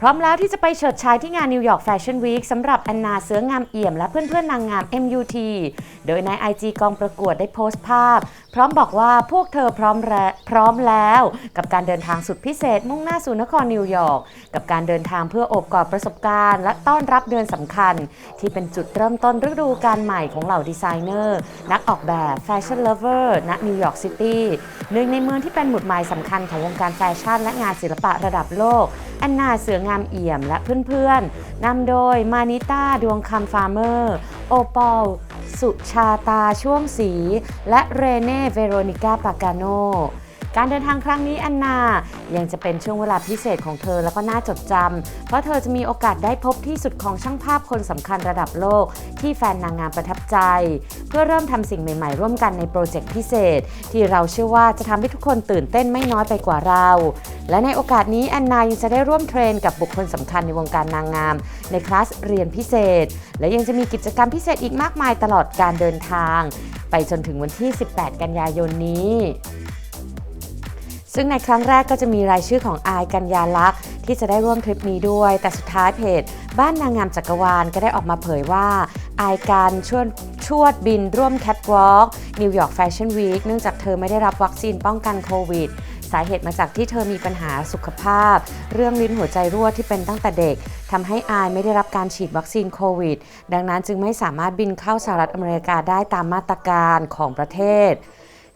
พร้อมแล้วที่จะไปเฉิดฉายที่งานนิวยอร์กแฟชั่นวีคสำหรับแอนนาเสืองามเอี่ยมและเพื่อนๆนางงาม MUT โดยใน IG กองประกวดได้โพสต์ภาพ พร้อมบอกว่าพวกเธอพร้อมและพร้อมแล้ว กับการเดินทางสุดพิเศษมุ่งหน้าสู่นครนิวยอร์กกับการเดินทางเพื่ออบกอดประสบการณ์ และต้อนรับเดือนสำคัญ ที่เป็นจุดเริ่มต้นฤดูการใหม่ของเหล่าดีไซเนอร์ นักออกแบบแฟชั่นเลเวอร์ณนิวยอร์กซิตี้หนึ่งในเมืองที่เป็นหมุดหมายสำคัญของวงการแฟชั่นและงานศิลปะระดับโลก แอนนาเสืองามเอี่ยมและเพื่อนๆนำโดยมานิต้าดวงคำฟาร์เมอร์ โอปอล สุชาตาช่วงสี และเรเน่เวโรนิก้าปากาโน การเดินทางครั้งนี้แอนนายังจะเป็นช่วงเวลาพิเศษของเธอแล้วก็น่าจดจำเพราะเธอจะมีโอกาสได้พบที่สุดของช่างภาพคนสำคัญระดับโลก ที่แฟนนางงามประทับใจ เพื่อเริ่มทำสิ่งใหม่ ๆ ร่วมกันในโปรเจกต์พิเศษ ที่เราเชื่อว่าจะทำให้ทุกคนตื่นเต้นไม่น้อยไปกว่าเรา และในโอกาสนี้แอนนายังจะได้ร่วมเทรนกับบุคคลสำคัญในวงการนางงาม ในคลาสเรียนพิเศษ และยังจะมีกิจกรรมพิเศษอีกมากมายตลอดการเดินทาง ไปจนถึงวันที่ 18 กันยายนนี้ ซึ่งในครั้งแรกก็จะมีรายชื่อของอายกัญญาลักษณ์ที่จะได้ร่วมทริปนี้ด้วย แต่สุดท้ายเพจ บ้านนางงามจักรวาลก็ได้ออกมาเผยว่าอายการชวนชวดบินร่วมแคทวอล์กนิวยอร์กแฟชั่นวีคเนื่องจากเธอไม่ได้รับวัคซีนป้องกันโควิดสาเหตุมาจากที่เธอมีปัญหาสุขภาพ เรื่องลิ้นหัวใจรั่วที่เป็นตั้งแต่เด็กทำให้อายไม่ได้รับการฉีดวัคซีนโควิด ดังนั้นจึงไม่สามารถบินเข้าสหรัฐอเมริกาได้ตามมาตรการของประเทศ